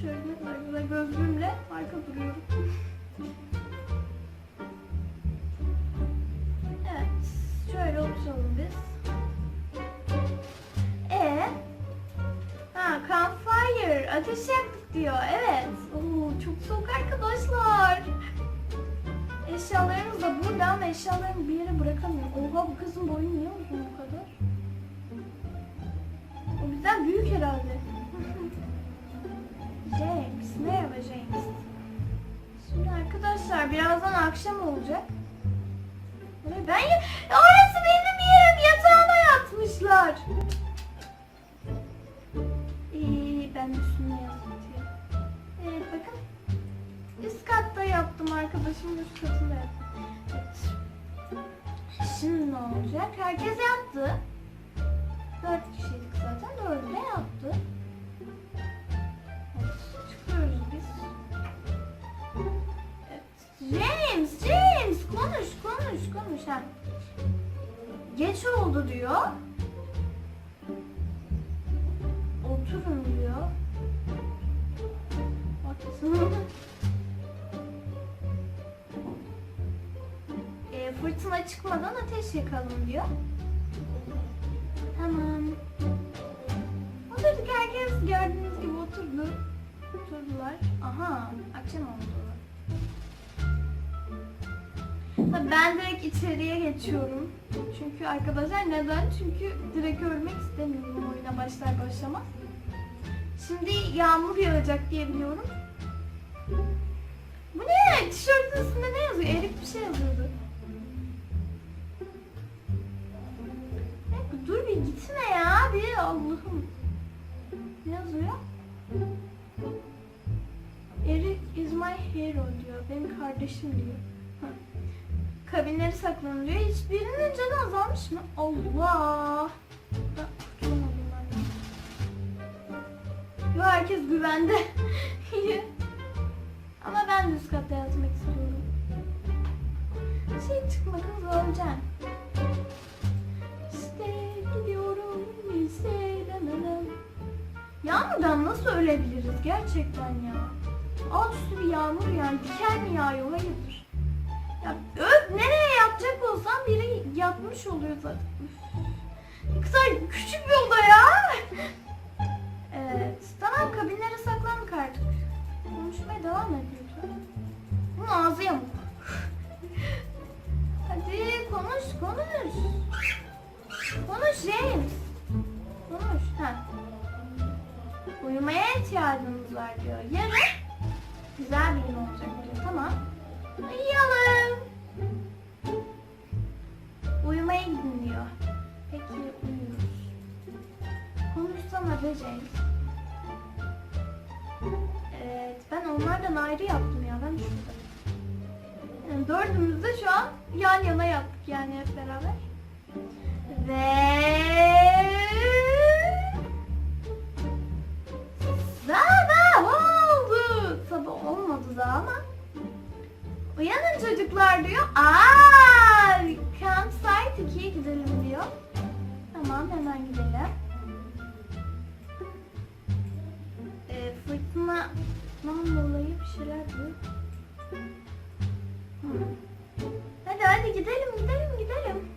şöyle güzel gözlüğümle arka duruyorum. evet. Şöyle oturalım biz. E Ha campfire. Ateş yaktık diyor. Evet. Oo, çok soğuk arkadaşlar. Eşyalarımız da burada ama eşyalarımı bir yere bırakamıyorum. Oha bu kızın boyu niye uzun bu kadar? O bizden büyük herhalde. James. Merhaba James. Şimdi arkadaşlar birazdan akşam olacak. Ben orası benim yerim. Yatağıma yatmışlar. İyi ben üstüne yatayım. Evet bakın. Üst katta yaptım arkadaşımın üst katında yaptım. Şimdi ne olacak? Herkes yattı. Dört kişiydik zaten. Dördü de yattı. Geç oldu diyor. Oturun diyor. Oturun. e, fırtına çıkmadan ateş yakalım diyor. Tamam. Oturduk herkes gördüğünüz gibi oturdu. Oturdular. Aha akşam oldu. Ben direkt içeriye geçiyorum. Çünkü arkadaşlar neden? Çünkü direkt ölmek istemiyorum oyuna başlar başlamaz. Şimdi yağmur yağacak diye biliyorum. Bu ne? Tişörtün üstünde ne yazıyor? Erik bir şey yazıyordu. Dur bir gitme ya bir Allah'ım. Ne yazıyor? Eric is my hero diyor. Benim kardeşim diyor. Kabinleri saklanın diyor. Hiçbirinin canı azalmış mı? Allah. Yo herkes güvende. Ama ben de üst katta yatmak istiyorum. Şey çıkmak zorlayacağım. İşte gidiyorum lise. Yağmurdan nasıl ölebiliriz gerçekten ya? Alt üstü bir yağmur yani diken mi yağıyor hayırdır? Ya öp nereye yatacak olsam biri yatmış oluyor zaten. Ne kadar küçük bir oda ya. Evet tamam kabinlere saklandık artık. Konuşmaya devam lütfen. Bunun ağzı yamuk. Hadi konuş konuş. Konuş James. Konuş. Ha. Uyumaya ihtiyacımız var diyor. Yarın güzel bir gün olacak diyor. Tamam. Uyuyalım. Uyumaya gidin diyor. Peki uyuyoruz. Konuşsana James. Evet ben onlardan ayrı yaptım ya ben şurada. Yani dördümüz şu an yan yana yaptık yani hep beraber. Ve Uyanın çocuklar diyor. Aa, campsite 2'ye gidelim diyor. Tamam hemen gidelim. Ee, fırtınadan dolayı bir şeyler diyor. Hadi hadi gidelim gidelim gidelim.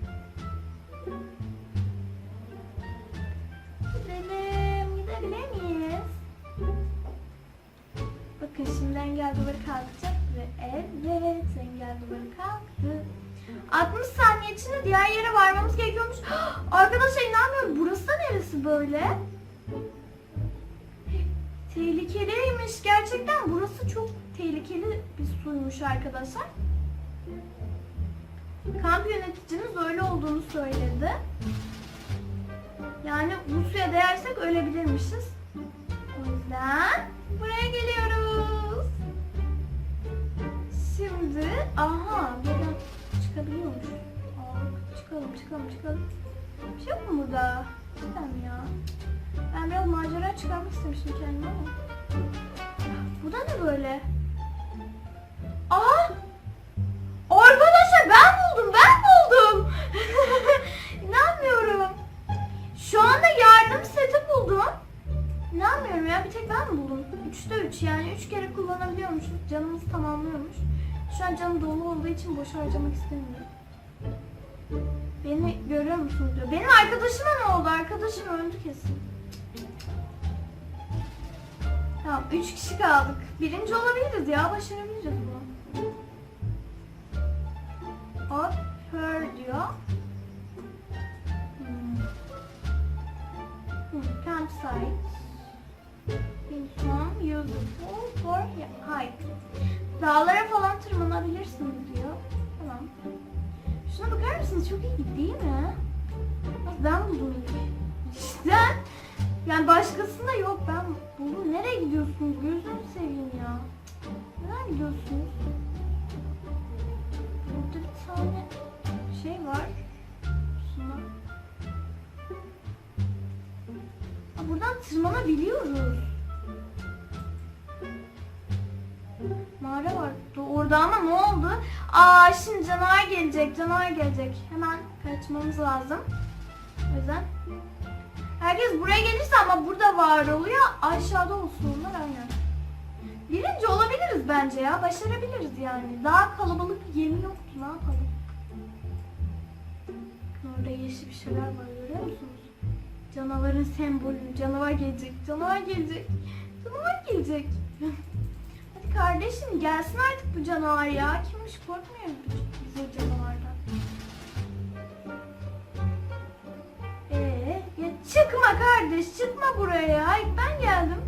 Gidelim gidebilir miyiz? Bakın şimdi engel duvarı kalkacak ve evet duvarı kalktı. 60 saniye içinde diğer yere varmamız gerekiyormuş. Arkadaşlar inanmıyorum burası da neresi böyle? Tehlikeliymiş gerçekten burası çok tehlikeli bir suymuş arkadaşlar. Kamp yöneticiniz öyle olduğunu söyledi. Yani bu suya değersek ölebilirmişiz. O yüzden buraya geliyoruz. Şimdi aha buradan çıkabiliyor muyum? Aa, çıkalım çıkalım çıkalım. Bir şey yok mu burada? Cidden ya. Ben biraz macera çıkarmak istemiştim kendime ama. Bu da ne böyle? Aa! Arkadaşlar ben buldum ben buldum. İnanmıyorum. Şu anda yardım seti buldum. İnanmıyorum ya bir tek ben mi buldum? 3'te 3 üç yani 3 kere kullanabiliyormuşuz. Canımız tamamlıyormuş. Şu an canım dolu olduğu için boş harcamak istemiyorum. Beni görüyor musun diyor. Benim arkadaşıma ne oldu? Arkadaşım öldü kesin. Tamam 3 kişi kaldık. Birinci olabiliriz ya. Başarabiliriz bunu. Upper diyor. Hmm. Hmm, Campsite. Inform useful for hike. Dağlara falan tırmanabilirsiniz diyor. Tamam. Şuna bakar mısınız? Çok iyi değil mi? Ben buldum ilk. İşte. Yani başkasında yok. Ben buldum. Nereye gidiyorsunuz? Gözünü seveyim ya. Nereye gidiyorsunuz? Burada bir tane şey var. Şuna. Aa, buradan tırmanabiliyoruz. Orada ama ne oldu? Aa şimdi canavar gelecek, canavar gelecek. Hemen kaçmamız lazım. O yüzden herkes buraya gelirse ama burada var oluyor. Aşağıda olsun onlar aynen. Birinci olabiliriz bence ya. Başarabiliriz yani. Daha kalabalık bir gemi yoktu. Ne yapalım? Orada yeşil bir şeyler var görüyor musunuz? Canavarın sembolü. Canavar gelecek. Canavar gelecek. Canavar gelecek. Kardeşim gelsin artık bu canavar ya. Kimmiş korkmuyor biz o canavardan. Ee, ya çıkma kardeş çıkma buraya. Ay ben geldim.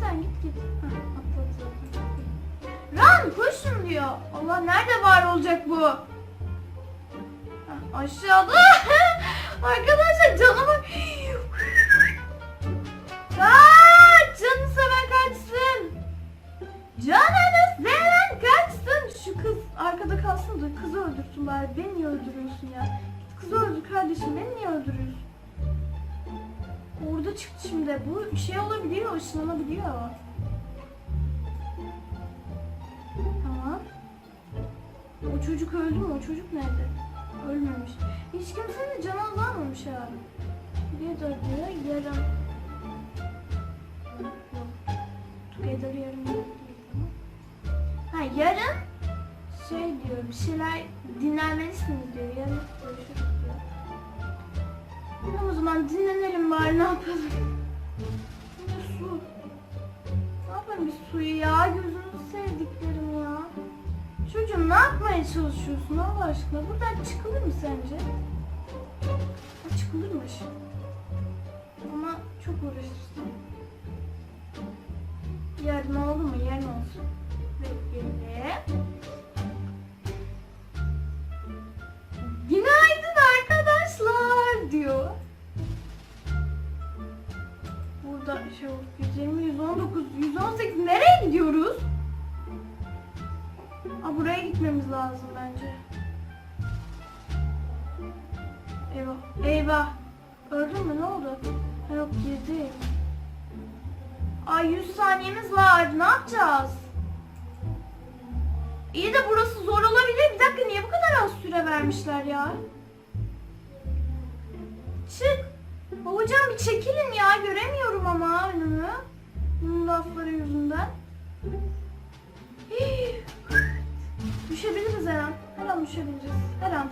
Sen git git. Run koşun diyor. Allah nerede var olacak bu? Hah, aşağıda. Arkadaşlar canavar. Kaç! Canını seven kaçsın. Şu kız arkada kalsın da kızı öldürsün bari. Beni niye öldürüyorsun ya? Kızı öldür kardeşim. Beni niye öldürüyorsun? Orada çıktı şimdi. Bu şey olabiliyor, ışınlanabiliyor. Tamam. O çocuk öldü mü? O çocuk nerede? Ölmemiş. Hiç kimsenin canı azalmamış abi. Bir yarın. Yok. Together. Ha yarın şey diyor bir şeyler dinlenmelisiniz diyor. Yarın görüşürüz diyor. Tamam o zaman dinlenelim bari ne yapalım. Ne su? Ne yapalım biz suyu ya? Gözünüzü sevdiklerim ya. Çocuğum ne yapmaya çalışıyorsun Allah aşkına? Buradan çıkılır mı sence? Ha, çıkılırmış. Ama çok uğraşırsın. Yarın oldu mu? Yarın olsun. Aa, buraya gitmemiz lazım bence. Eyvah. Eyvah. Öldün mü? Ne oldu? Ha, yok girdi. Ay 100 saniyemiz var. Ne yapacağız? İyi de burası zor olabilir. Bir dakika niye bu kadar az süre vermişler ya? Çık. Hocam bir çekilin ya. Göremiyorum ama önümü. Bunun lafları yüzünden. Hii. Düşebiliriz her an. Her an düşebiliriz. Her an.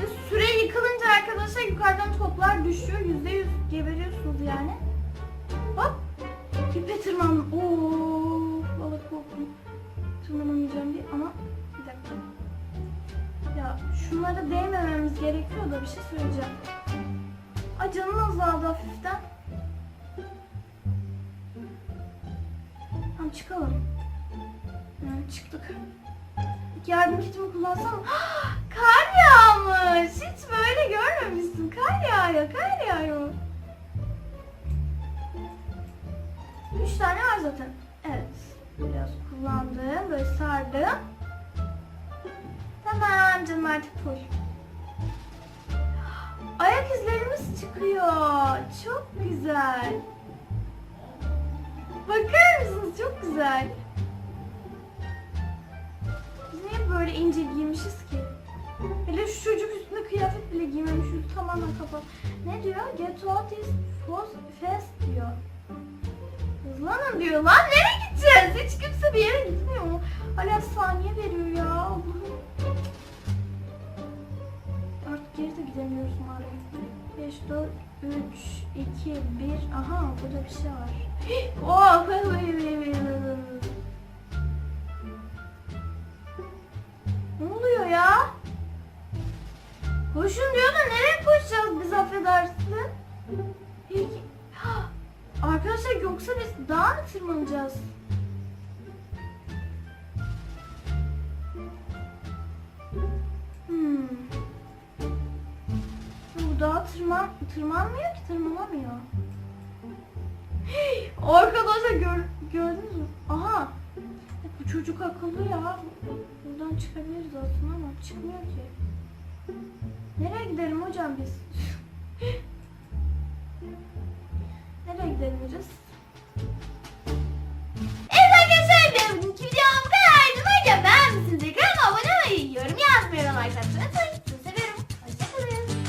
Ve süre yıkılınca arkadaşlar yukarıdan toplar düşüyor. Yüzde yüz geberiyorsunuz yani. Hop. İpe tırmandım. Oo, balık korktum. Tırmanamayacağım diye ama bir dakika. Ya şunlara değmememiz gerekiyor da bir şey söyleyeceğim. Ay canım azaldı hafiften. Tamam çıkalım. Çıktık. Yardım kitimi kullansam kar yağmış. Hiç böyle görmemişsin. Kar yağıyor, kar yağıyor. Üç tane var zaten. Evet. Biraz kullandım. Böyle sardım. Tamam canım artık full. Ayak izlerimiz çıkıyor. Çok güzel. Bakar mısınız? Çok güzel. İnce giymişiz ki? Hele şu çocuk üstünde kıyafet bile giymemiş. Yüzü tamamen kapalı. Ne diyor? Get what is fast diyor. Hızlı Tırmanın diyor. Lan nereye gideceğiz? Hiç kimse bir yere gitmiyor mu? Hala saniye veriyor ya. Artık geri de gidemiyoruz maalesef. 5, 4, 3, 2, 1. Aha burada bir şey var. Oh! Arkadaşlar yoksa biz dağa mı tırmanacağız? Hmm. Bu dağa tırman, tırmanmıyor ki tırmanamıyor. Hey! Arkadaşlar gör, gördünüz mü? Aha! Bu çocuk akıllı ya. Buradan çıkabiliriz aslında ama çıkmıyor ki. Nereye gidelim hocam biz? renk deneyeceğiz. Evet arkadaşlar bugünkü videom bu kadardı. Umarım beğenmişsinizdir. Kanalıma abone olmayı, yorum yazmayı ve unutmayın.